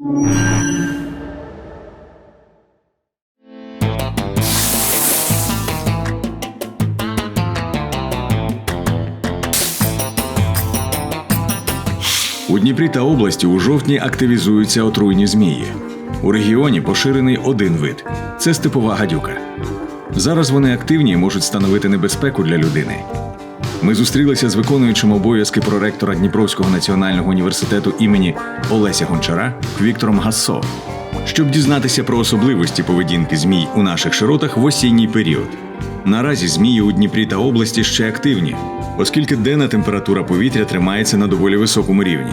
У Дніпрі та області у жовтні активізуються отруйні змії. У регіоні поширений один вид це степова гадюка. Зараз вони активні і можуть становити небезпеку для людини. Ми зустрілися з виконуючим обов'язки проректора Дніпровського національного університету імені Олеся Гончара Віктором Гассо, щоб дізнатися про особливості поведінки змій у наших широтах в осінній період. Наразі змії у Дніпрі та області ще активні, оскільки денна температура повітря тримається на доволі високому рівні.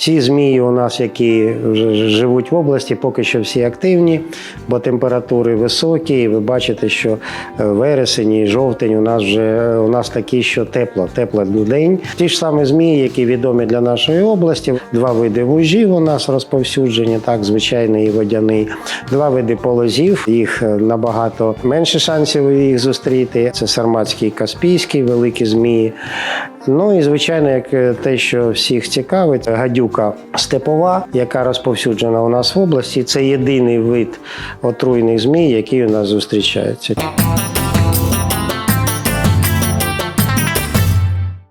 Всі змії у нас, які живуть в області, поки що всі активні, бо температури високі. І ви бачите, що е, вересень і жовтень у нас вже е, у нас такі, що тепло, тепло день. Ті ж самі змії, які відомі для нашої області. Два види вужів у нас розповсюджені, так звичайний і водяний. Два види полозів. Їх е, набагато менше шансів їх зустріти. Це сарматський і каспійський, великі змії. Ну і звичайно, як е, те, що всіх цікавить, гадюка степова, яка розповсюджена у нас в області. Це єдиний вид отруйних змій, який у нас зустрічається.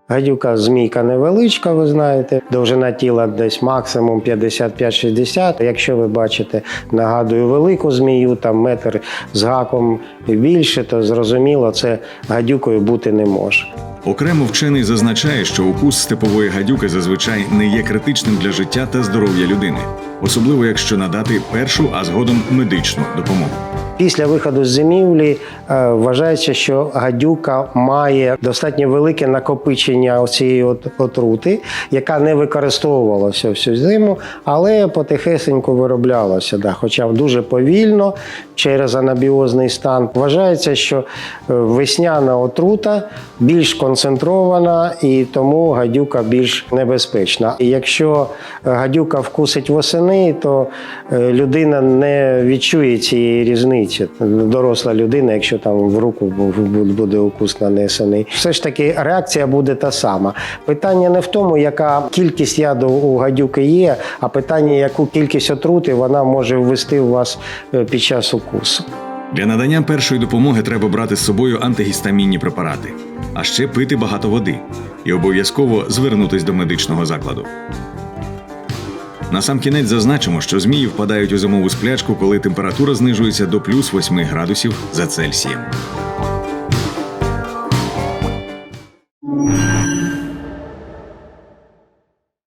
Гадюка змійка невеличка, ви знаєте. Довжина тіла десь максимум 55-60. Якщо ви бачите, нагадую, велику змію, там метр з гаком більше, то зрозуміло, це гадюкою бути не може. Окремо вчений зазначає, що укус степової гадюки зазвичай не є критичним для життя та здоров'я людини, особливо якщо надати першу, а згодом медичну допомогу. Після виходу з зимівлі е, вважається, що гадюка має достатньо велике накопичення цієї от отрути, яка не використовувалася всю зиму, але потихесеньку вироблялася. Да, хоча дуже повільно через анабіозний стан. Вважається, що е, весняна отрута більш концентрована і тому гадюка більш небезпечна. І якщо е, гадюка вкусить восени, то людина не відчує цієї різниці. Доросла людина, якщо там в руку буде укус нанесений, все ж таки реакція буде та сама. Питання не в тому, яка кількість яду у гадюки є, а питання, яку кількість отрути вона може ввести у вас е, під час укусу. Для надання першої допомоги треба брати з собою антигістамінні препарати, а ще пити багато води і обов'язково звернутись до медичного закладу. Насамкінець зазначимо, що змії впадають у зимову сплячку, коли температура знижується до плюс 8 градусів за Цельсієм.